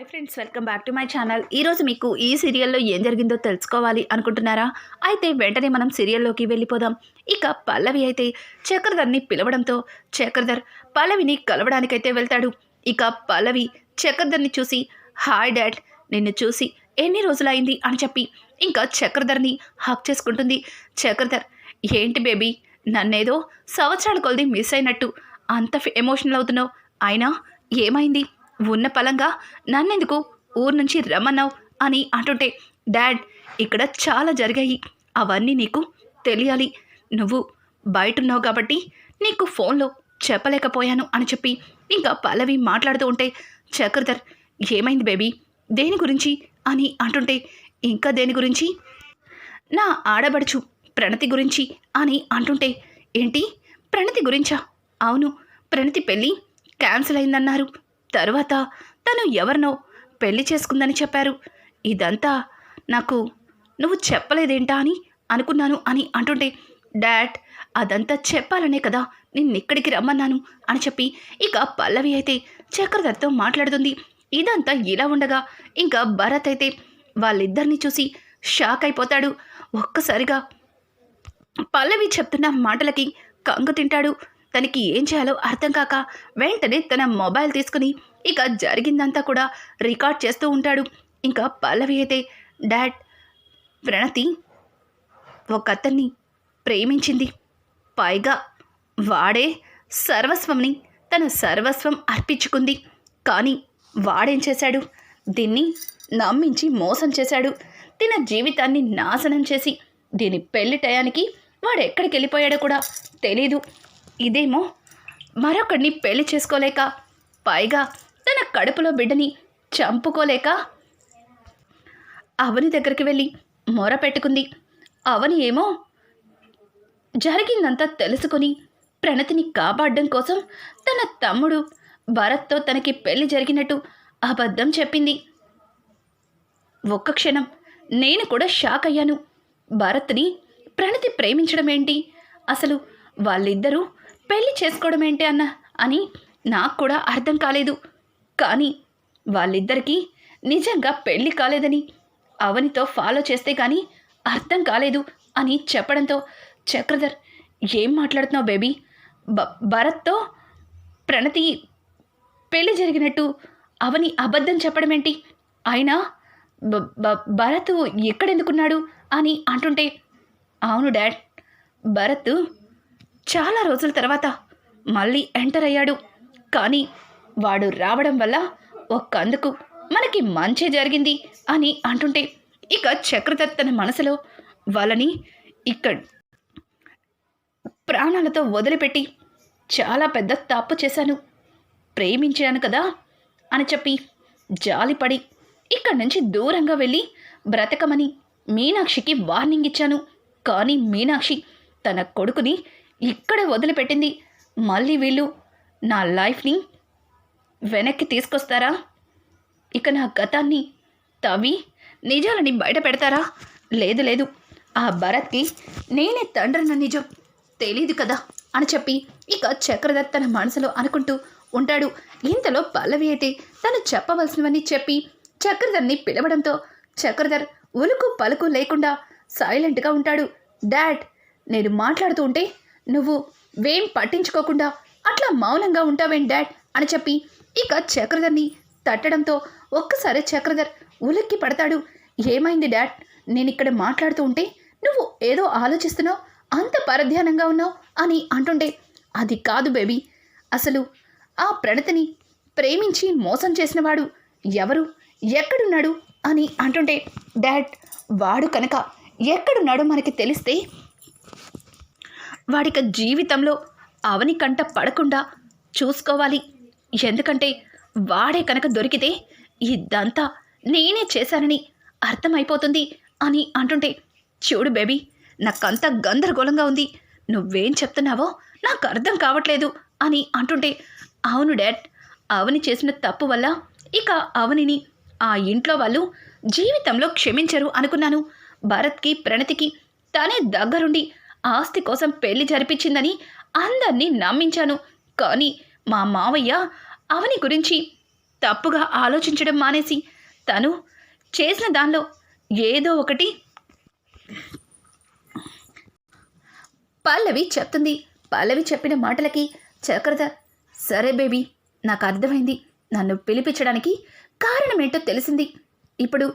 Hi friends welcome back to my channel. ఈరోజు మీకు ఈ సీరియల్లో ఏం జరిగిందో తెలుసుకోవాలి అనుకుంటున్నారా? అయితే వెంటనే మనం సీరియల్లోకి వెళ్ళిపోదాం. ఇక పల్లవి అయితే చక్రధర్ని పిలవడంతో చక్రధర్ పల్లవిని కలవడానికైతే వెళ్తాడు. ఇక పల్లవి చక్రధర్ని చూసి హాయ్ డాడ్ నిన్ను చూసి ఎన్ని రోజులైంది? అని చెప్పి ఇంకా చక్రధర్ని హక్ చేసుకుంటుంది. చక్రధర్ ఏంటి బేబీ నన్నేదో సంవత్సరాల కొలది మిస్ అయినట్టు అంత ఎమోషనల్ అవుతున్నావు. అయినా ఏమైంది? ఉన్న పలంగా నన్నెందుకు? ఊరు నుంచి రమ్మన్నావు అని అంటుంటే డాడ్ ఇక్కడ చాలా జరిగాయి. అవన్నీ నీకు తెలియాలి. నువ్వు బయటున్నావు కాబట్టి నీకు ఫోన్లో చెప్పలేకపోయాను అని చెప్పి ఇంకా పల్లవి మాట్లాడుతూ ఉంటే చక్రధర్ ఏమైంది బేబీ? దేని గురించి? అని అంటుంటే ఇంకా దేని గురించి? నా ఆడబడుచు ప్రణతి గురించి అని అంటుంటే ఏంటి? ప్రణతి గురించా? అవును ప్రణతి పెళ్ళి క్యాన్సిల్ అయిందన్నారు. తర్వాత తను ఎవరినో పెళ్ళి చేసుకుందని చెప్పారు. ఇదంతా నాకు నువ్వు చెప్పలేదేంటా అని అనుకున్నాను అని అంటుంటే డాడ్ అదంతా చెప్పాలనే కదా నిన్నిక్కడికి రమ్మన్నాను అని చెప్పి ఇక పల్లవి అయితే చక్రధర్తో మాట్లాడుతుంది. ఇదంతా ఇలా ఉండగా ఇంకా భరత్ అయితే వాళ్ళిద్దరిని చూసి షాక్ అయిపోతాడు. ఒక్కసారిగా పల్లవి చెప్తున్న మాటలకి కంగు తింటాడు. తనకి ఏం చేయాలో అర్థం కాక వెంటనే తన మొబైల్ తీసుకుని ఇక జరిగిందంతా కూడా రికార్డ్ చేస్తూ ఉంటాడు. ఇంకా పల్లవి అయితే డాడ్ ప్రణతి ఒక అతన్ని ప్రేమించింది. పైగా వాడే సర్వస్వంని తన సర్వస్వం అర్పించుకుంది. కానీ వాడేం చేశాడు? దీన్ని నమ్మించి మోసం చేశాడు. తన జీవితాన్ని నాశనం చేసి దీని పెళ్ళి టయానికి వాడు ఎక్కడికి వెళ్ళిపోయాడో కూడా తెలీదు. ఇదేమో మరొకడిని పెళ్ళి చేసుకోలేక పైగా తన కడుపులో బిడ్డని చంపుకోలేక. అవని దగ్గరికి వెళ్ళి మొర పెట్టుకుంది. అవని ఏమో జరిగిందంతా తెలుసుకొని ప్రణతిని కాపాడడం కోసం తన తమ్ముడు భరత్తో తనకి పెళ్ళి జరిగినట్టు అబద్ధం చెప్పింది. ఒక్క క్షణం నేను కూడా షాక్ అయ్యాను. భరత్ని ప్రణతి ప్రేమించడం ఏంటి అసలు వాళ్ళిద్దరూ పెళ్ళి చేసుకోవడం ఏంటి అన్న? అని నాకు కూడా అర్థం కాలేదు. కానీ వాళ్ళిద్దరికీ నిజంగా పెళ్ళి కాలేదని అవనితో ఫాలో చేస్తే కానీ అర్థం కాలేదు అని చెప్పడంతో చక్రధర్ ఏం మాట్లాడుతున్నావు బేబీ? బ భరత్తో ప్రణతి పెళ్ళి జరిగినట్టు అవని అబద్ధం చెప్పడం ఏంటి? అయినా భరత్ ఎక్కడెందుకున్నాడు? అని అంటుంటే అవును డాడ్ భరత్ చాలా రోజుల తర్వాత మళ్ళీ ఎంటర్ అయ్యాడు. కానీ వాడు రావడం వల్ల ఒక్కందుకు మనకి మంచి జరిగింది అని అంటుంటే ఇక చక్రధర్ తన మనసులో వాళ్ళని ఇక్కడ ప్రాణాలతో వదిలిపెట్టి చాలా పెద్ద తప్పు చేశాను. ప్రేమించాను కదా అని చెప్పి జాలిపడి ఇక్కడి నుంచి దూరంగా వెళ్ళి బ్రతకమని మీనాక్షికి వార్నింగ్ ఇచ్చాను. కానీ మీనాక్షి తన కొడుకుని ఇక్కడే వదిలిపెట్టింది. మళ్ళీ వీళ్ళు నా లైఫ్ని వెనక్కి తీసుకొస్తారా? ఇక నా గతాన్ని తవ్వి నిజాలని బయట పెడతారా? లేదు లేదు. ఆ భరత్కి నేనే తండ్రిన నిజం తెలియదు కదా అని చెప్పి ఇక చక్రధర్ తన మనసులో అనుకుంటూ ఉంటాడు. ఇంతలో పల్లవి అయితే తను చెప్పవలసినవన్నీ చెప్పి చక్రధర్ని పిలవడంతో చక్రధర్ ఉలుకు పలుకు లేకుండా సైలెంట్గా ఉంటాడు. డాడ్ నేను మాట్లాడుతూ ఉంటే నువ్వు వేం పట్టించుకోకుండా అట్లా మౌనంగా ఉంటావేం డాడ్? అని చెప్పి ఇక చక్రధర్ని తట్టడంతో ఒక్కసారి చక్రధర్ ఉలిక్కి పడతాడు. ఏమైంది డాడ్? నేను ఇక్కడ మాట్లాడుతూ ఉంటే నువ్వు ఏదో ఆలోచిస్తున్నావు? అంత పరధ్యానంగా ఉన్నావు అని అంటుండే అది కాదు బేబీ. అసలు ఆ ప్రణతిని ప్రేమించి మోసం చేసినవాడు ఎవరు? ఎక్కడున్నాడు? అని అంటుంటే డాడ్ వాడు కనుక ఎక్కడున్నాడో మనకి తెలిస్తే వాడిక జీవితంలో అవని కంట పడకుండా చూసుకోవాలి. ఎందుకంటే వాడే కనుక దొరికితే ఇదంతా నేనే చేశానని అర్థమైపోతుంది అని అంటుంటే చూడు బేబీ నాకంతా గందరగోళంగా ఉంది. నువ్వేం చెప్తున్నావో నాకు అర్థం కావట్లేదు అని అంటుంటే అవును డాడ్ అవని చేసిన తప్పు వల్ల ఇక అవనిని ఆ ఇంట్లో వాళ్ళు జీవితంలో క్షమించరు అనుకున్నాను. భరత్కి ప్రణతికి తనే దగ్గరుండి ఆస్తి కోసం పెళ్ళి జరిపించిందని అందరినీ నమ్మించాను. కానీ మా మావయ్య అవని గురించి తప్పుగా ఆలోచించడం మానేసి తను చేసిన దానిలో ఏదో ఒకటి పల్లవి చెప్తుంది. పల్లవి చెప్పిన మాటలకి చక్రధర్ సరే బేబీ నాకు అర్థమైంది. నన్ను పిలిపించడానికి కారణమేంటో తెలిసింది. ఇప్పుడు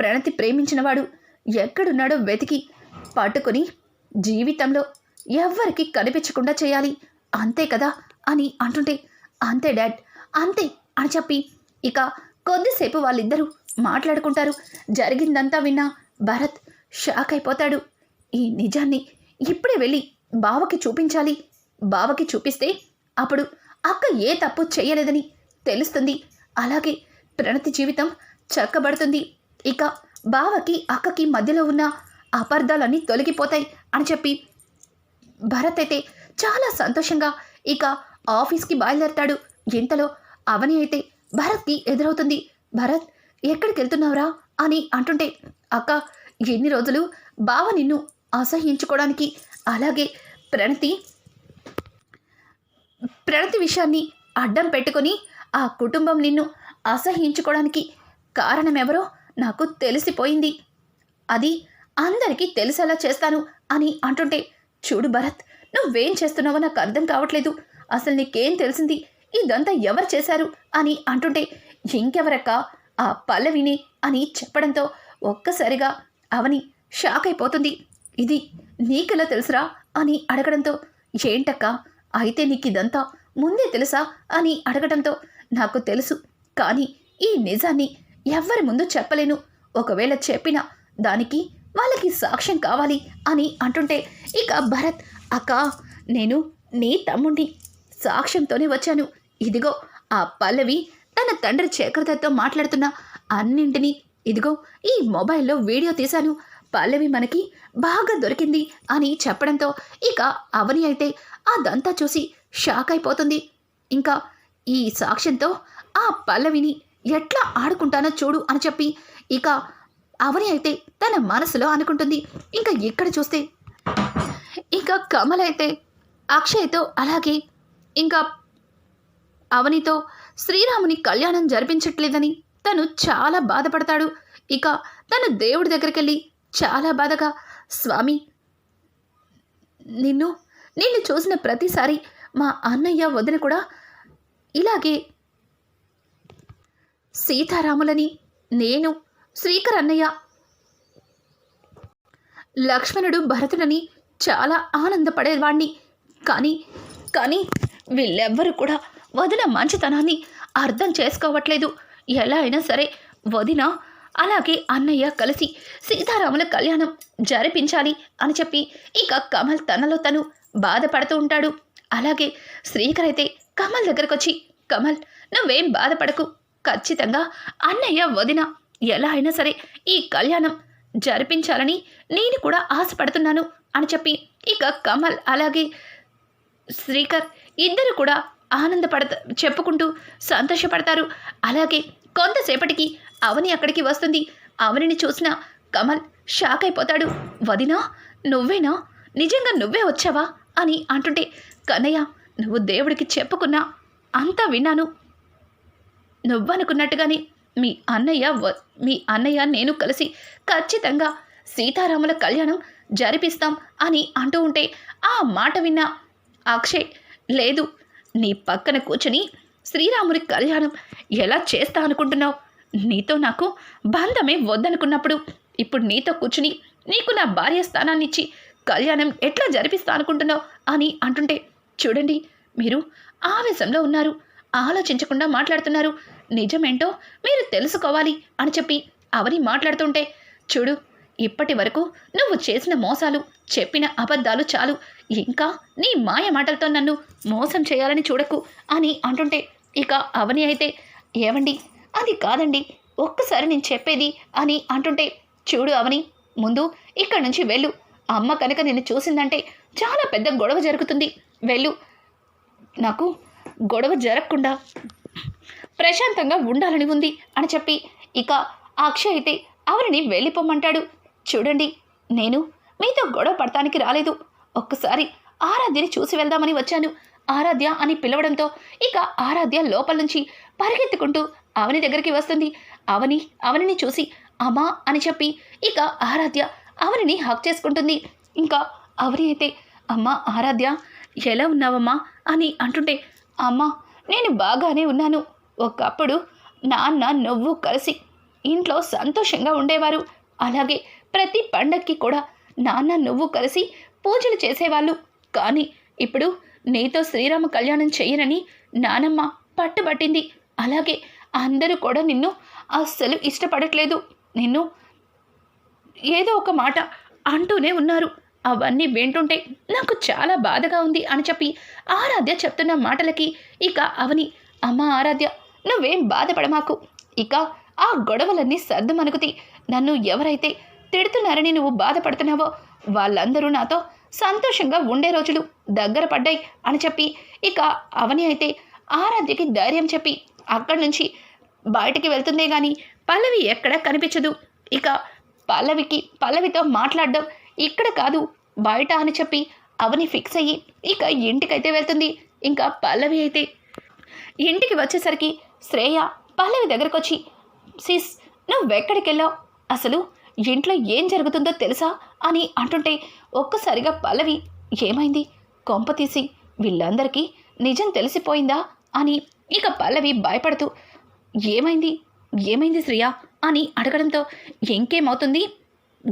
ప్రణతి ప్రేమించినవాడు ఎక్కడున్నాడో వెతికి పట్టుకొని జీవితంలో ఎవ్వరికి కనిపించకుండా చేయాలి. అంతే కదా? అని అంటుంటే అంతే డాడ్ అంతే అని చెప్పి ఇక కొద్దిసేపు వాళ్ళిద్దరూ మాట్లాడుకుంటారు. జరిగిందంతా విన్నా భరత్ షాక్ అయిపోతాడు. ఈ నిజాన్ని ఇప్పుడే వెళ్ళి బావకి చూపించాలి. బావకి చూపిస్తే అప్పుడు అక్క ఏ తప్పు చేయలేదని తెలుస్తుంది. అలాగే ప్రణతి జీవితం చక్కబడుతుంది. ఇక బావకి అక్కకి మధ్యలో ఉన్న అపార్థాలన్నీ తొలగిపోతాయి. అని చెప్పి భరత్ అయితే చాలా సంతోషంగా ఇక ఆఫీస్కి బయలుదేరతాడు. ఇంతలో అవని అయితే భరత్కి ఎదురవుతుంది. భరత్ ఎక్కడికి వెళ్తున్నావురా అని అంటుంటే అక్క ఎన్ని రోజులు బావ నిన్ను అసహ్యించుకోవడానికి అలాగే ప్రణతి ప్రణతి విషయాన్ని అడ్డం పెట్టుకొని ఆ కుటుంబం నిన్ను అసహ్యించుకోవడానికి కారణమెవరో నాకు తెలిసిపోయింది. అది అందరికీ తెలిసేలా చేస్తాను అని అంటుంటే చూడు భరత్ నువ్వేం చేస్తున్నావో నాకు అర్థం కావట్లేదు. అసలు నీకేం తెలిసింది? ఇదంతా ఎవరు చేశారు? అని అంటుంటే ఇంకెవరక్క? ఆ పల్లవిని అని చెప్పడంతో ఒక్కసారిగా అవని షాక్ అయిపోతుంది. ఇది నీకెలా తెలుసురా? అని అడగడంతో ఏంటక్క? అయితే నీకు ఇదంతా ముందే తెలుసా? అని అడగడంతో నాకు తెలుసు కానీ ఈ నిజాన్ని ఎవ్వరి ముందు చెప్పలేను. ఒకవేళ చెప్పినా దానికి వాళ్ళకి సాక్ష్యం కావాలి అని అంటుంటే ఇక భరత్ అక్క నేను నీ తమ్ముడిని సాక్ష్యంతోనే వచ్చాను. ఇదిగో ఆ పల్లవి తన తండ్రి చేకర్తతో మాట్లాడుతున్న అన్నింటినీ ఇదిగో ఈ మొబైల్లో వీడియో తీశాను. పల్లవి మనకి బాగా దొరికింది అని చెప్పడంతో ఇక అవని అయితే అదంతా చూసి షాక్ అయిపోతుంది. ఇంకా ఈ సాక్ష్యంతో ఆ పల్లవిని ఎట్లా ఆడుకుంటానో చూడు అని చెప్పి ఇక అవని అయితే తన మనసులో అనుకుంటుంది. ఇంకా ఇక్కడ చూస్తే? ఇంకా కమల్ అయితే అక్షయ్తో అలాగే. ఇంకా అవనితో శ్రీరాముని కళ్యాణం జరిపించట్లేదని తను చాలా బాధపడతాడు. ఇక తను దేవుడి దగ్గరికి వెళ్ళి చాలా బాధగా స్వామి నిన్ను నిన్ను చూసిన ప్రతిసారి మా అన్నయ్య వదిన కూడా ఇలాగే సీతారాములని నేను శ్రీకర్ అన్నయ్య లక్ష్మణుడు భరతుడని చాలా ఆనందపడేవాణ్ణి. కానీ కానీ వీళ్ళెవ్వరూ కూడా వదిన మంచితనాన్ని అర్థం చేసుకోవట్లేదు. ఎలా అయినా సరే వదిన అలాగే అన్నయ్య కలిసి సీతారాముల కళ్యాణం జరిపించాలి అని చెప్పి ఇక కమల్ తనలో తను బాధపడుతూ ఉంటాడు. అలాగే శ్రీకర్ అయితే కమల్ దగ్గరకు వచ్చి కమల్ నువ్వేం బాధపడకు. ఖచ్చితంగా అన్నయ్య వదిన ఎలా అయినా సరే ఈ కళ్యాణం జరిపించాలని నేను కూడా ఆశపడుతున్నాను అని చెప్పి ఇక కమల్ అలాగే శ్రీకర్ ఇద్దరు కూడా ఆనందపడత చెప్పుకుంటూ సంతోషపడతారు. అలాగే కొంతసేపటికి అవని అక్కడికి వస్తుంది. అవనిని చూసిన కమల్ షాక్ అయిపోతాడు. వదినా నువ్వేనా? నిజంగా నువ్వే వచ్చావా? అని అంటుంటే కన్నయ్య నువ్వు దేవుడికి చెప్పుకున్నా అంతా విన్నాను. నువ్వనుకున్నట్టుగానే మీ అన్నయ్య వ- మీ అన్నయ్య నేను కలిసి ఖచ్చితంగా సీతారాముల కళ్యాణం జరిపిస్తాం అని అంటూ ఉంటే ఆ మాట విన్న అక్షయ్ లేదు నీ పక్కన కూర్చుని శ్రీరాముడి కళ్యాణం ఎలా చేస్తా అనుకుంటున్నావు? నీతో నాకు బంధమే వద్దనుకున్నప్పుడు ఇప్పుడు నీతో కూర్చుని నీకు నా భార్య స్థానాన్ని ఇచ్చి కళ్యాణం ఎట్లా జరిపిస్తా అనుకుంటున్నావు? అని అంటుంటే చూడండి మీరు ఆవేశంలో ఉన్నారు ఆలోచించకుండా మాట్లాడుతున్నారు నిజమేంటో మీరు తెలుసుకోవాలి అని చెప్పి అవని మాట్లాడుతుంటే చూడు ఇప్పటి వరకు నువ్వు చేసిన మోసాలు చెప్పిన అబద్ధాలు చాలు. ఇంకా నీ మాయ మాటలతో నన్ను మోసం చేయాలని చూడకు అని అంటుంటే ఇక అవని అయితే ఏమండి అది కాదండి ఒక్కసారి నేను చెప్పేది అని అంటుంటే చూడు అవని ముందు ఇక్కడి నుంచి వెళ్ళు. అమ్మ కనుక నిన్ను చూసిందంటే చాలా పెద్ద గొడవ జరుగుతుంది. వెళ్ళు. నాకు గొడవ జరగకుండా ప్రశాంతంగా ఉండాలని ఉంది అని చెప్పి. ఇక అక్షయ్ అయితే అవరిని వెళ్ళిపోమంటాడు. చూడండి నేను మీతో గొడవ పడటానికి రాలేదు. ఒక్కసారి ఆరాధ్యని చూసి వెళ్దామని వచ్చాను. ఆరాధ్య అని పిలవడంతో ఇక ఆరాధ్య లోపల నుంచి పరిగెత్తుకుంటూ అవని దగ్గరికి వస్తుంది. అవని అవనిని చూసి అమ్మా అని చెప్పి ఇక ఆరాధ్య అవనిని హక్ చేసుకుంటుంది. ఇంకా అవని అయితే అమ్మా ఆరాధ్య ఎలా ఉన్నావమ్మా? అని అంటుంటే అమ్మా నేను బాగానే ఉన్నాను. ఒకప్పుడు నాన్న నువ్వు కలిసి ఇంట్లో సంతోషంగా ఉండేవారు. అలాగే ప్రతి పండక్కి కూడా నాన్న నువ్వు కలిసి పూజలు చేసేవాళ్ళు. కానీ ఇప్పుడు నీతో శ్రీరామ కళ్యాణం చేయనని నానమ్మ పట్టుబట్టింది. అలాగే అందరూ కూడా నిన్ను అస్సలు ఇష్టపడట్లేదు. నిన్ను ఏదో ఒక మాట అంటూనే ఉన్నారు. అవన్నీ వింటుంటే నాకు చాలా బాధగా ఉంది అని చెప్పి ఆరాధ్య చెప్తున్న మాటలకి ఇక అవని అమ్మ ఆరాధ్య నువ్వేం బాధపడమాకు. ఇక ఆ గొడవలన్నీ సర్దుమనుకుతి నన్ను ఎవరైతే తిడుతున్నారని నువ్వు బాధపడుతున్నావో వాళ్ళందరూ నాతో సంతోషంగా ఉండే రోజులు దగ్గర పడ్డాయి అని చెప్పి. ఇక అవని అయితే ఆరాధ్యకి ధైర్యం చెప్పి అక్కడి నుంచి బయటికి వెళ్తుందే కానీ పల్లవి ఎక్కడ కనిపించదు. ఇక పల్లవికి పల్లవితో మాట్లాడడం ఇక్కడ కాదు బయట అని చెప్పి అవని ఫిక్స్ అయ్యి ఇక ఇంటికైతే వెళ్తుంది. ఇంకా పల్లవి అయితే ఇంటికి వచ్చేసరికి శ్రేయ పల్లవి దగ్గరకు వచ్చి సిస్ నువ్వెక్కడికి వెళ్ళావు అసలు ఇంట్లో ఏం జరుగుతుందో తెలుసా? అని అంటుంటే ఒక్కసారిగా పల్లవి ఏమైంది? కొంప తీసి వీళ్ళందరికీ నిజం తెలిసిపోయిందా? అని ఇక పల్లవి భయపడుతూ ఏమైంది? ఏమైంది శ్రియ? అని అడగడంతో ఇంకేమవుతుంది?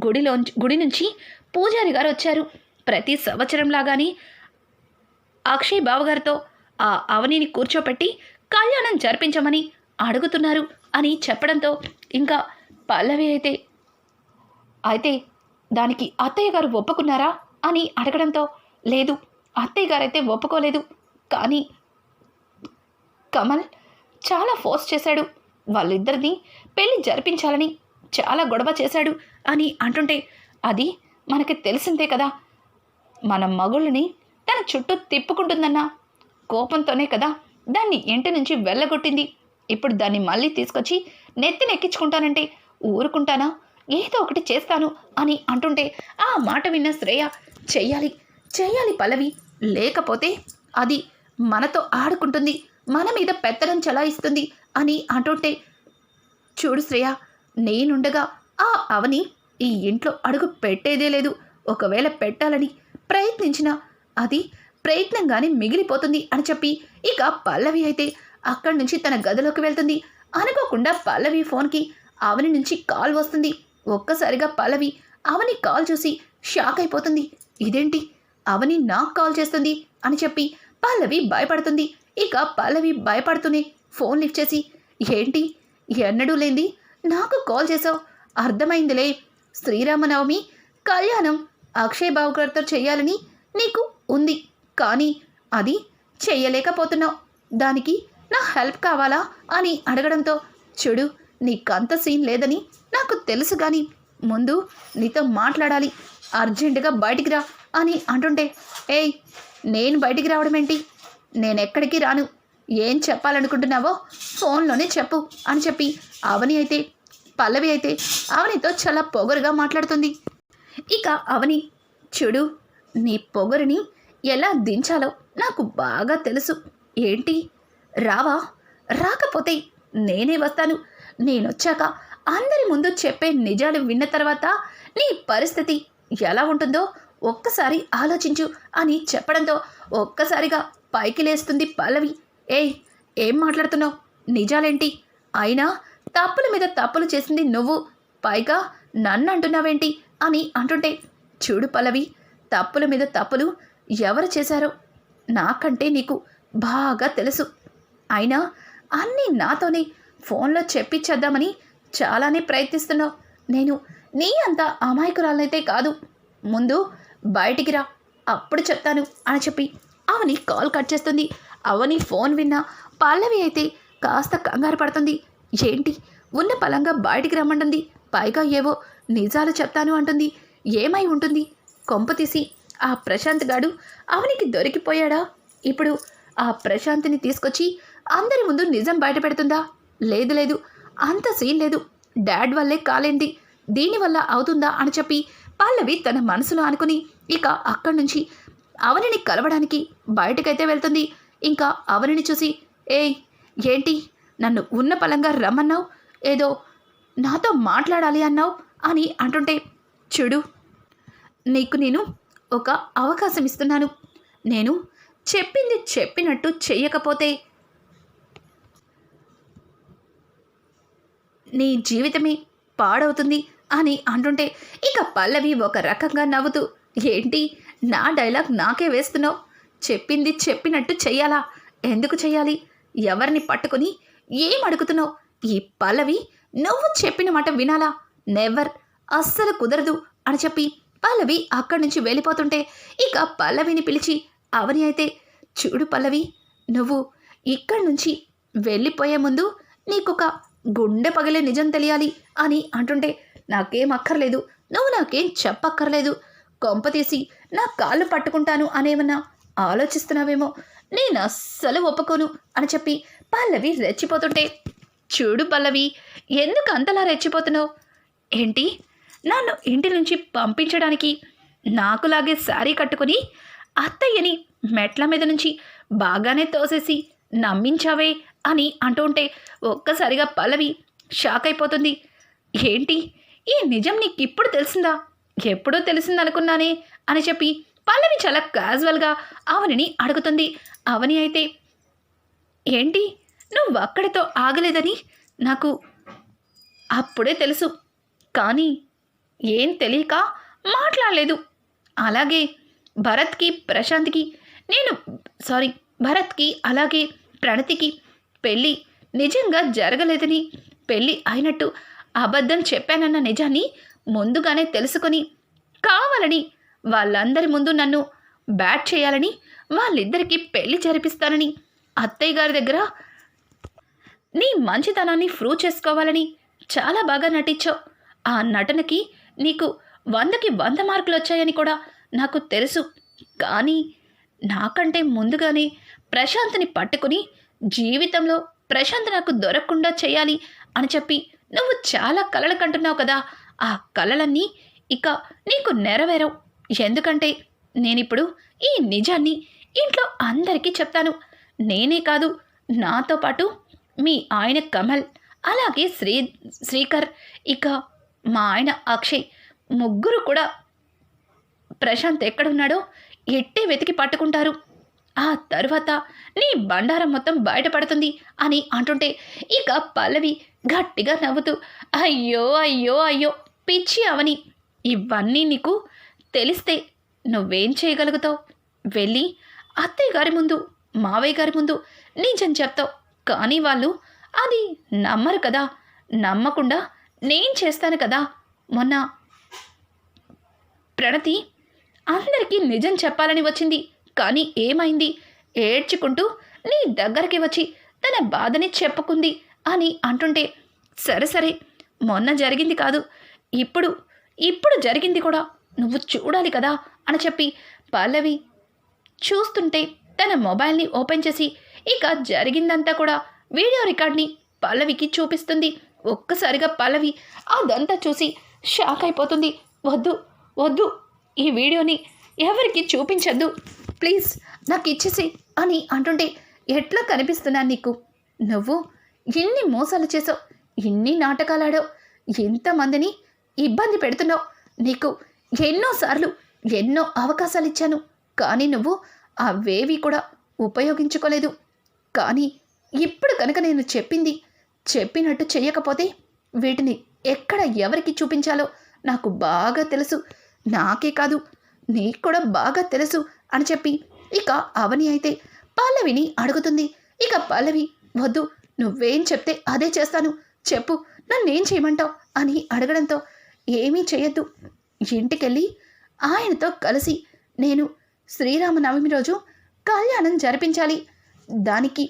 గుడిలో గుడి నుంచి పూజారి గారు వచ్చారు. ప్రతి సంవత్సరం లాగానే అక్షయ్ బావగారితో ఆ అవనిని కూర్చోపెట్టి కళ్యాణం జరిపించమని అడుగుతున్నారు అని చెప్పడంతో ఇంకా పల్లవి అయితే అయితే దానికి అత్తయ్య గారు ఒప్పుకున్నారా అని అడగడంతో లేదు అత్తయ్య గారైతే ఒప్పుకోలేదు కానీ కమల్ చాలా ఫోర్స్ చేశాడు. వాళ్ళిద్దరిని పెళ్ళి జరిపించాలని చాలా గొడవ చేశాడు అని అంటుంటే అది మనకి తెలిసిందే కదా. మన మగుళ్ళని తన చుట్టూ తిప్పుకుంటుందన్న కోపంతోనే కదా దాన్ని ఇంటి నుంచి వెళ్ళగొట్టింది. ఇప్పుడు దాన్ని మళ్ళీ తీసుకొచ్చి నెత్తినెక్కించుకుంటానంటే ఊరుకుంటానా? ఏదో ఒకటి చేస్తాను అని అంటుంటే ఆ మాట విన్న శ్రేయ చెయ్యాలి చెయ్యాలి పల్లవి. లేకపోతే అది మనతో ఆడుకుంటుంది మన మీద పెత్తనం చలాయిస్తుంది అని అంటుంటే చూడు శ్రేయ నేనుండగా ఆ అవని ఈ ఇంట్లో అడుగు పెట్టేదే లేదు. ఒకవేళ పెట్టాలని ప్రయత్నించినా అది ప్రయత్నంగానే మిగిలిపోతుంది అని చెప్పి ఇక పల్లవి అయితే అక్కడి నుంచి తన గదిలోకి వెళ్తుంది. అనుకోకుండా పల్లవి ఫోన్కి అవని నుంచి కాల్ వస్తుంది. ఒక్కసారిగా పల్లవి అవని కాల్ చూసి షాక్ అయిపోతుంది. ఇదేంటి? అవని నాకు కాల్ చేస్తుంది అని చెప్పి పల్లవి భయపడుతుంది. ఇక పల్లవి భయపడుతూనే ఫోన్ లిఫ్ట్ చేసి ఏంటి? ఎన్నడూ లేంది నాకు కాల్ చేసావు. అర్థమైందిలే. శ్రీరామనవమి కళ్యాణం అక్షయ్ బాబు గారితో చేయాలని నీకు ఉంది. కానీ అది చేయలేకపోతున్నావు దానికి నా హెల్ప్ కావాలా అని అడగడంతో చూడు నీకంత సీన్ లేదని నాకు తెలుసు కానీ ముందు నీతో మాట్లాడాలి అర్జెంటుగా బయటికి రా అని అంటుంటే ఏయ్ నేను బయటికి రావడం ఏంటి నేనెక్కడికి రాను? ఏం చెప్పాలనుకుంటున్నావో ఫోన్లోనే చెప్పు అని చెప్పి అవని అయితే పల్లవి అయితే అవనితో చాలా పొగరుగా మాట్లాడుతుంది. ఇక అవని చూడు నీ పొగరుని ఎలా దించాలో నాకు బాగా తెలుసు. ఏంటి? రావా? రాకపోతే నేనే వస్తాను. నేనొచ్చాక అందరి ముందు చెప్పే నిజాలు విన్న తర్వాత నీ పరిస్థితి ఎలా ఉంటుందో ఒక్కసారి ఆలోచించు అని చెప్పడంతో ఒక్కసారిగా పైకి లేస్తుంది పల్లవి. ఏయ్ ఏం మాట్లాడుతున్నావు? నిజాలేంటి? అయినా తప్పుల మీద తప్పులు చేసింది నువ్వు. పైగా నన్ను అంటున్నావేంటి అని అంటుంటే చూడు పల్లవి తప్పుల మీద తప్పులు ఎవరు చేశారో నాకంటే నీకు బాగా తెలుసు. అయినా అన్నీ నాతోనే ఫోన్లో చెప్పించేద్దామని చాలానే ప్రయత్నిస్తున్నావు. నేను నీ అంత అమాయకురాలనైతే కాదు. ముందు బయటికి రా. అప్పుడు చెప్తాను అని చెప్పి అవని కాల్ కట్ చేస్తుంది. అవని ఫోన్ విన్నా పల్లవి అయితే కాస్త కంగారు పడుతుంది. ఏంటి? ఉన్న పలంగా బయటికి రమ్మంటుంది. పైగా ఏవో నిజాలు చెప్తాను అంటుంది. ఏమై ఉంటుంది? కొంప తీసి ఆ ప్రశాంత్ గాడు అవనికి దొరికిపోయాడా? ఇప్పుడు ఆ ప్రశాంత్ని తీసుకొచ్చి అందరి ముందు నిజం బయట పెడుతుందా? లేదు లేదు. అంత సీన్ లేదు. డాడ్ వల్లే కాలేంది. దీనివల్ల అవుతుందా అని చెప్పి పల్లవి తన మనసులో అనుకుని ఇక అక్కడి నుంచి అవనిని కలవడానికి బయటకైతే వెళ్తుంది. ఇంకా అవనిని చూసి ఏయ్ ఏంటి? నన్ను ఉన్న పలంగా రమ్మన్నావు? ఏదో నాతో మాట్లాడాలి అన్నావు? అని అంటుంటే చూడు నీకు నేను ఒక అవకాశం ఇస్తున్నాను. నేను చెప్పింది చెప్పినట్టు చెయ్యకపోతే నీ జీవితమే పాడవుతుంది అని అంటుంటే ఇక పల్లవి ఒక రకంగా నవ్వుతూ ఏంటి? నా డైలాగ్ నాకే వేస్తున్నావు? చెప్పింది చెప్పినట్టు చెయ్యాలా? ఎందుకు చెయ్యాలి? ఎవరిని పట్టుకుని ఏం అడుగుతున్నావు? ఈ పల్లవి నువ్వు చెప్పిన మాట వినాలా? నెవర్ అస్సలు కుదరదు అని చెప్పి పల్లవి అక్కడి నుంచి వెళ్ళిపోతుంటే ఇక పల్లవిని పిలిచి అవని అయితే చూడు పల్లవి నువ్వు ఇక్కడి నుంచి వెళ్ళిపోయే ముందు నీకొక గుండె పగిలే నిజం తెలియాలి అని అంటుంటే నాకేం అక్కర్లేదు నువ్వు నాకేం చెప్పక్కర్లేదు కొంపతీసి నా కాళ్ళు పట్టుకుంటాను అనేమన్నా ఆలోచిస్తున్నావేమో నేను అస్సలు ఒప్పుకోను అని చెప్పి పల్లవి రెచ్చిపోతుంటే చూడు పల్లవి ఎందుకు అంతలా రెచ్చిపోతున్నావు? ఏంటి నన్ను ఇంటి నుంచి పంపించడానికి నాకులాగే శారీ కట్టుకుని అత్తయ్యని మెట్ల మీద నుంచి బాగానే తోసేసి నమ్మించావే అని అంటుంటే ఒక్కసారిగా పల్లవి షాక్ అయిపోతుంది. ఏంటి? ఈ నిజం నీకు ఇప్పుడు తెలిసిందా? ఎప్పుడో తెలిసిందనుకున్నానే అని చెప్పి పల్లవి చాలా క్యాజువల్గా అవనిని అడుగుతుంది. అవని అయితే ఏంటి? నువ్వు అక్కడితో ఆగలేదని నాకు అప్పుడే తెలుసు. కానీ ఏం తెలియక మాట్లాడలేదు. అలాగే భరత్కి ప్రశాంత్కి నేను సారీ భరత్కి అలాగే ప్రణతికి పెళ్ళి నిజంగా జరగలేదని పెళ్ళి అయినట్టు అబద్ధం చెప్పానన్న నిజాన్ని ముందుగానే తెలుసుకొని కావాలని వాళ్ళందరి ముందు నన్ను బ్యాట్ చేయాలని వాళ్ళిద్దరికీ పెళ్ళి జరిపిస్తానని అత్తయ్య గారి దగ్గర నీ మంచితనాన్ని ప్రూవ్ చేసుకోవాలని చాలా బాగా నటించావు. ఆ నటనకి నీకు వందకి వంద మార్కులు వచ్చాయని కూడా నాకు తెలుసు. కానీ నాకంటే ముందుగానే ప్రశాంత్ని పట్టుకుని జీవితంలో ప్రశాంత్ నాకు దొరకకుండా చేయాలి అని చెప్పి నువ్వు చాలా కలలు కంటున్నావు కదా. ఆ కలలన్నీ ఇక నీకు నెరవేరవు. ఎందుకంటే నేనిప్పుడు ఈ నిజాన్ని ఇంట్లో అందరికీ చెప్తాను. నేనే కాదు నాతో పాటు మీ ఆయన కమల్ అలాగే శ్రీ శ్రీకర్ ఇక మా ఆయన అక్షయ్ ముగ్గురు కూడా ప్రశాంత్ ఎక్కడున్నాడో ఎట్టే వెతికి పట్టుకుంటారు. ఆ తరువాత నీ బండారం మొత్తం బయటపడుతుంది అని అంటుంటే ఇక పల్లవి గట్టిగా నవ్వుతూ అయ్యో అయ్యో అయ్యో పిచ్చి అవని. ఇవన్నీ నీకు తెలిస్తే నువ్వేం చేయగలుగుతావు? వెళ్ళి అత్తయ్య గారి ముందు మావయ్య గారి ముందు నిజం చెప్తావు. కానీ వాళ్ళు అది నమ్మరు కదా. నమ్మకుండా నేను చేస్తాను కదా. మొన్న ప్రణతి అందరికీ నిజం చెప్పాలని వచ్చింది. కానీ ఏమైంది? ఏడ్చుకుంటూ నీ దగ్గరికి వచ్చి తన బాధని చెప్పుకుంది అని అంటుంటే సరే సరే మొన్న జరిగింది కాదు. ఇప్పుడు ఇప్పుడు జరిగింది కూడా నువ్వు చూడాలి కదా అని చెప్పి పల్లవి చూస్తుంటే తన మొబైల్ని ఓపెన్ చేసి ఇక జరిగిందంతా కూడా వీడియో రికార్డ్ని పల్లవికి చూపిస్తుంది. ఒక్కసారిగా పల్లవి అదంతా చూసి షాక్ అయిపోతుంది. వద్దు వద్దు ఈ వీడియోని ఎవరికి చూపించద్దు. ప్లీజ్ నాకు ఇచ్చేసి అని అంటుంటే ఎట్లా కనిపిస్తున్నాను నీకు? నువ్వు ఎన్ని మోసాలు చేసావు ఎన్ని నాటకాలాడావు ఎంతమందిని ఇబ్బంది పెడుతున్నావు. నీకు ఎన్నోసార్లు ఎన్నో అవకాశాలు ఇచ్చాను కానీ నువ్వు అవేవి కూడా ఉపయోగించుకోలేదు. కానీ ఇప్పుడు కనుక నేను చెప్పింది చెప్పినట్టు చెయ్యకపోతే వీటిని ఎక్కడ ఎవరికి చూపించాలో నాకు బాగా తెలుసు. నాకే కాదు నీకు కూడా బాగా తెలుసు అని చెప్పి ఇక అవని అయితే పల్లవిని అడుగుతుంది. ఇక పల్లవి వద్దు నువ్వేం చెప్తే అదే చేస్తాను. చెప్పు నన్నేం చేయమంటావు అని అడగడంతో ఏమీ చేయొద్దు ఇంటికెళ్ళి ఆయనతో కలిసి నేను శ్రీరామనవమి రోజు కళ్యాణం జరిపించాలి. దానికి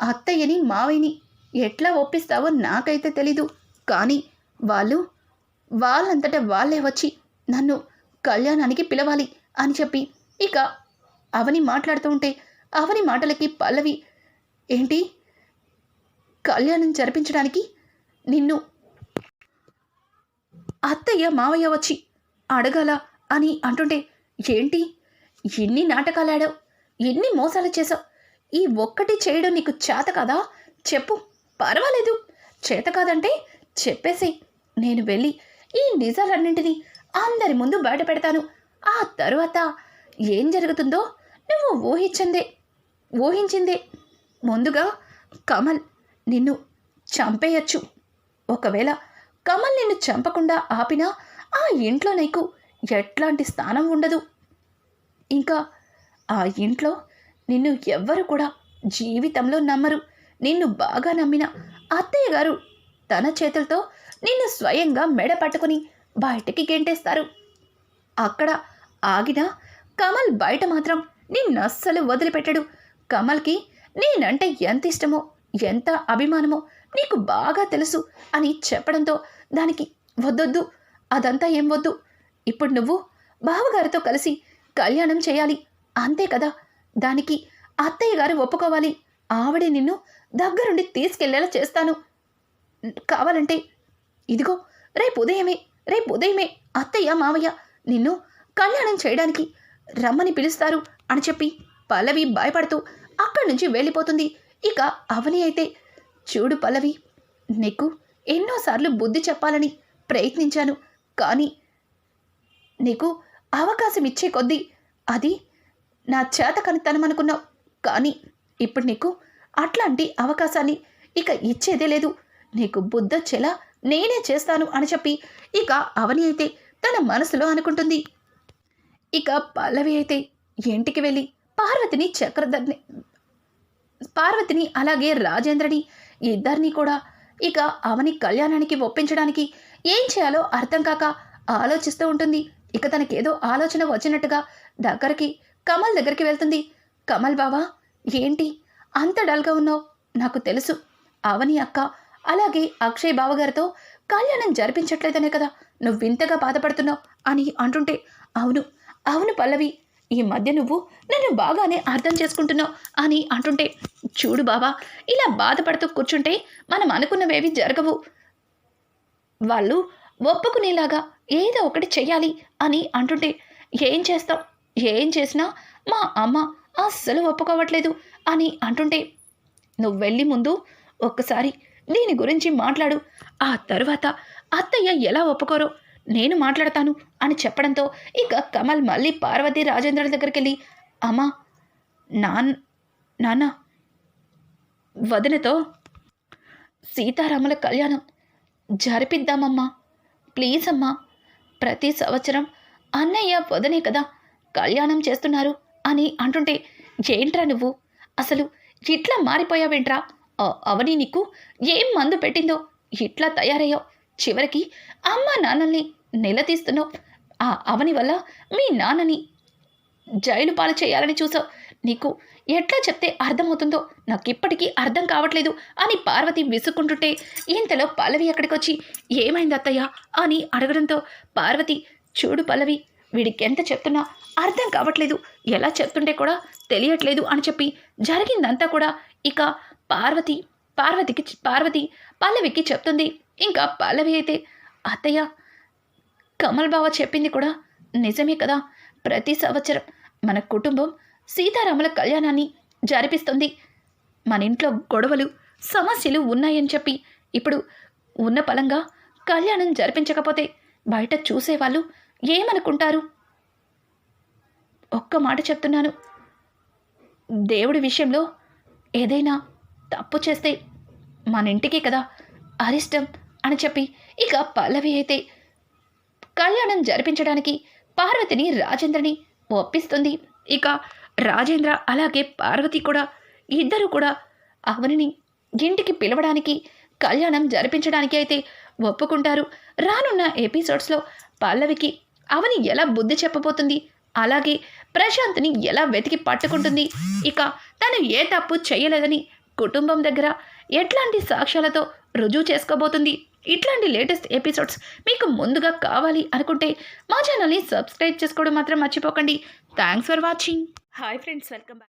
అత్తయ్యని మావయ్యని ఎట్లా ఒప్పిస్తావో నాకైతే తెలీదు. కానీ వాళ్ళు వాళ్ళంతట వాళ్ళే వచ్చి నన్ను కళ్యాణానికి పిలవాలి అని చెప్పి ఇక అవని మాట్లాడుతూ ఉంటే అవని మాటలకి పల్లవి ఏంటి? కళ్యాణం జరిపించడానికి నిన్ను అత్తయ్య మావయ్య వచ్చి అడగాల అని అంటుంటే ఏంటి? ఎన్ని నాటకాలు ఆడావు ఎన్ని మోసాలు చేసావు ఈ ఒక్కటి చేయడం నీకు చేత కదా? చెప్పు. పర్వాలేదు. చేత కాదంటే చెప్పేసి నేను వెళ్ళి ఈ నిజాలన్నింటినీ అందరి ముందు బయట పెడతాను. ఆ తరువాత ఏం జరుగుతుందో నువ్వు ఊహించిందే. ఊహించిందే. ముందుగా కమల్ నిన్ను చంపేయచ్చు. ఒకవేళ కమల్ నిన్ను చంపకుండా ఆపినా ఆ ఇంట్లో నీకు ఎట్లాంటి స్థానం ఉండదు. ఇంకా ఆ ఇంట్లో నిన్ను ఎవ్వరు కూడా జీవితంలో నమ్మరు. నిన్ను బాగా నమ్మిన అత్తయ్య గారు తన చేతులతో నిన్ను స్వయంగా మెడ పట్టుకుని బయటికి గెంటేస్తారు. అక్కడ ఆగిన కమల్ బయట మాత్రం నిన్నస్సలు వదిలిపెట్టడు. కమల్కి నేనంటే ఎంత ఇష్టమో ఎంత అభిమానమో నీకు బాగా తెలుసు అని చెప్పడంతో దానికి వద్దొద్దు అదంతా ఏం వద్దు. ఇప్పుడు నువ్వు బావగారితో కలిసి కళ్యాణం చేయాలి అంతే కదా? దానికి అత్తయ్య గారు ఒప్పుకోవాలి. ఆవిడే నిన్ను దగ్గరుండి తీసుకెళ్ళేలా చేస్తాను. కావాలంటే ఇదిగో రేపు ఉదయమే రేపు ఉదయమే అత్తయ్య మావయ్య నిన్ను కళ్యాణం చేయడానికి రమ్మని పిలుస్తారు అని చెప్పి పల్లవి భయపడుతూ అక్కడి నుంచి వెళ్ళిపోతుంది. ఇక అవని అయితే చూడు పల్లవి నీకు ఎన్నోసార్లు బుద్ధి చెప్పాలని ప్రయత్నించాను కానీ నీకు అవకాశం ఇచ్చే కొద్దీ అది నా చేత కనితనం అనుకున్నావు కానీ ఇప్పుడు నీకు అట్లాంటి అవకాశాన్ని ఇక ఇచ్చేదే లేదు. నీకు బుద్ధొచ్చేలా నేనే చేస్తాను అని చెప్పి ఇక అవని అయితే తన మనసులో అనుకుంటుంది. ఇక పల్లవి అయితే ఇంటికి వెళ్ళి పార్వతిని చక్రధర్ని పార్వతిని అలాగే రాజేంద్రని ఇద్దరిని కూడా ఇక అవని కళ్యాణానికి ఒప్పించడానికి ఏం చేయాలో అర్థం కాక ఆలోచిస్తూ ఉంటుంది. ఇక తనకేదో ఆలోచన వచ్చినట్టుగా దగ్గరికి కమల్ దగ్గరికి వెళ్తుంది. కమల్ బావా ఏంటి? అంత డల్గా ఉన్నావు? నాకు తెలుసు. అవని అక్క అలాగే అక్షయ్ బావగారితో కళ్యాణం జరిపించట్లేదనే కదా. నువ్వు వింతగా బాధపడుతున్నావు? అని అంటుంటే అవును అవును పల్లవి. ఈ మధ్య నువ్వు నన్ను బాగానే అర్థం చేసుకుంటున్నావు అని అంటుంటే చూడు బావా ఇలా బాధపడుతూ కూర్చుంటే మనం అనుకున్నవేవి జరగవు. వాళ్ళు ఒప్పుకునేలాగా ఏదో ఒకటి చెయ్యాలి అని అంటుంటే ఏం చేస్తాం ఏం చేసినా మా అమ్మ అస్సలు ఒప్పుకోవట్లేదు అని అంటుంటే నువ్వు వెళ్ళి ముందు ఒక్కసారి దీని గురించి మాట్లాడు. ఆ తరువాత అత్తయ్య ఎలా ఒప్పుకోరో నేను మాట్లాడతాను అని చెప్పడంతో ఇక కమల్ మళ్ళీ పార్వతి రాజేంద్రుల దగ్గరికి వెళ్ళి అమ్మా నాన్ నాన్న వదినతో సీతారాముల కళ్యాణం జరిపిద్దామమ్మా. ప్లీజ్ అమ్మా ప్రతి సంవత్సరం అన్నయ్య వదనే కదా కళ్యాణం చేస్తున్నారు. అని అంటుంటే ఏంట్రా నువ్వు? అసలు ఇట్లా మారిపోయావేంట్రా? అవని నీకు ఏం మందు పెట్టిందో? ఇట్లా తయారయ్యావు? చివరికి అమ్మ నాన్నల్ని నిలదీస్తున్నావు. ఆ అవని వల్ల మీ నాన్నని జైలు పాలు చేయాలని చూసావు. నీకు ఎట్లా చెప్తే అర్థమవుతుందో? నాకు ఇప్పటికీ అర్థం కావట్లేదు అని పార్వతి విసుక్కుంటుంటే ఇంతలో పల్లవి అక్కడికి వచ్చి ఏమైంది అత్తయ్య అని అడగడంతో పార్వతి చూడు పల్లవి వీడికి ఎంత చెప్తున్నా? అర్థం కావట్లేదు. ఎలా చెప్తుంటే కూడా తెలియట్లేదు అని చెప్పి జరిగిందంతా కూడా ఇక పార్వతి పార్వతికి పార్వతి పల్లవికి చెప్తుంది. ఇంకా పల్లవి అయితే అత్తయ్య కమల్ బావ చెప్పింది కూడా నిజమే కదా. ప్రతి సంవత్సరం మన కుటుంబం సీతారాముల కళ్యాణాన్ని జరిపిస్తుంది. మన ఇంట్లో గొడవలు సమస్యలు ఉన్నాయని చెప్పి ఇప్పుడు ఉన్న పలంగా కళ్యాణం జరిపించకపోతే బయట చూసేవాళ్ళు ఏమనుకుంటారు? ఒక్క మాట చెప్తున్నాను. దేవుడి విషయంలో ఏదైనా తప్పు చేస్తే మన ఇంటికి కదా అరిష్టం అని చెప్పి ఇక పల్లవి అయితే కళ్యాణం జరిపించడానికి పార్వతిని రాజేంద్రని ఒప్పిస్తుంది. ఇక రాజేంద్ర అలాగే పార్వతి కూడా ఇద్దరు కూడా అవనిని ఇంటికి పిలవడానికి కళ్యాణం జరిపించడానికి అయితే ఒప్పుకుంటారు. రానున్న ఎపిసోడ్స్లో పల్లవికి అవని ఎలా బుద్ధి చెప్పబోతుంది? అలాగే ప్రశాంత్ని ఎలా వెతికి పట్టుకుంటుంది? ఇక తను ఏ తప్పు చేయలేదని కుటుంబం దగ్గర ఎట్లాంటి సాక్ష్యాలతో రుజువు చేసుకోబోతుంది? ఇట్లాంటి లేటెస్ట్ ఎపిసోడ్స్ మీకు ముందుగా కావాలి అనుకుంటే మా ఛానల్ని సబ్స్క్రైబ్ చేసుకోవడం మాత్రం మర్చిపోకండి. Thanks for watching. Hi friends welcome back.